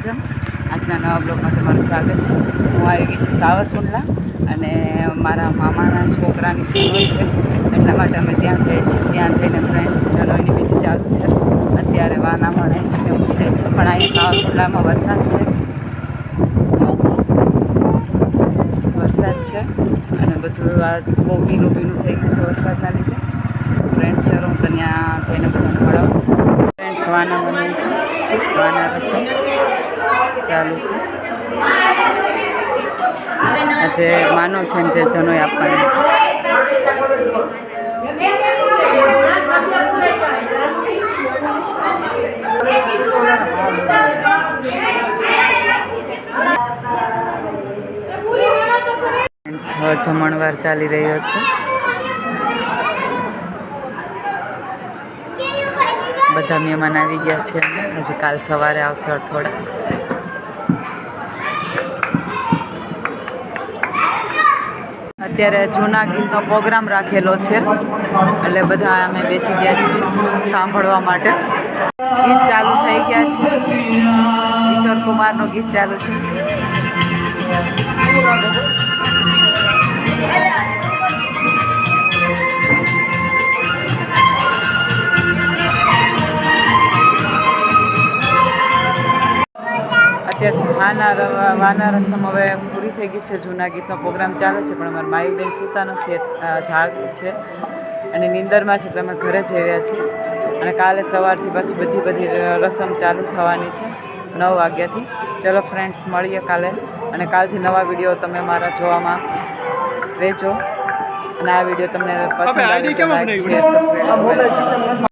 નવા બ્લોગમાં તમારું સ્વાગત છે. હું આવી ગઈ છું સાવરકુંડલા અને મારા મામાના છોકરાની જનોઈ છે. એટલા માટે અમે ત્યાં જઈએ છીએ. ત્યાં જઈને ફ્રેન્ડ જનોઈની વિધિ ચાલુ છે. અત્યારે વાના ભણે છે કે ઉતરે છે. પણ અહીં સાવરકુંડલામાં વરસાદ છે. વરસાદ છે. અને બધું આ બહુ ભીનું ભીનું થઈ ગયું છે વરસાદના લીધે. ફ્રેન્ડ્સ છે હું ત્યાં જઈને બધાને મળાવું. ફ્રેન્ડ્સ વાના બને છે. વાના રસમ ચાલુ છે. આજે માનો છે જે જનોય આપવાની. જમણવાર ચાલી રહ્યો છે. બધા મહેમાન આવી ગયા છે. હજી કાલ સવારે આવશે અઠવાડિયા. અત્યારે જૂના ગીતનો પ્રોગ્રામ રાખેલો છે. એટલે બધા અમે બેસી ગયા છીએ સાંભળવા માટે. ગીત ચાલુ થઈ ગયા છે. કિશોર કુમારનું ગીત ચાલુ છે. અત્યારે વાના ર- વાના રસમ હવે પૂરી થઈ ગઈ છે. જૂના ગીતનો પ્રોગ્રામ ચાલે છે પણ અમારા માઈ બેન સૂતા નથી જાગ છે અને નિંદરમાં છે તમે અમે ઘરે જઈ રહ્યા છીએ. અને કાલે સવારથી પછી બધી બધી રસમ ચાલુ થવાની છે નવ વાગ્યાથી. ચલો ફ્રેન્ડ્સ મળીએ કાલે. અને કાલથી નવા વીડિયો તમે મારા જોવામાં રહેજો. અને આ વીડિયો તમને પસંદ આવે તો લાઈક શેર સબસ્ક્રાઈબ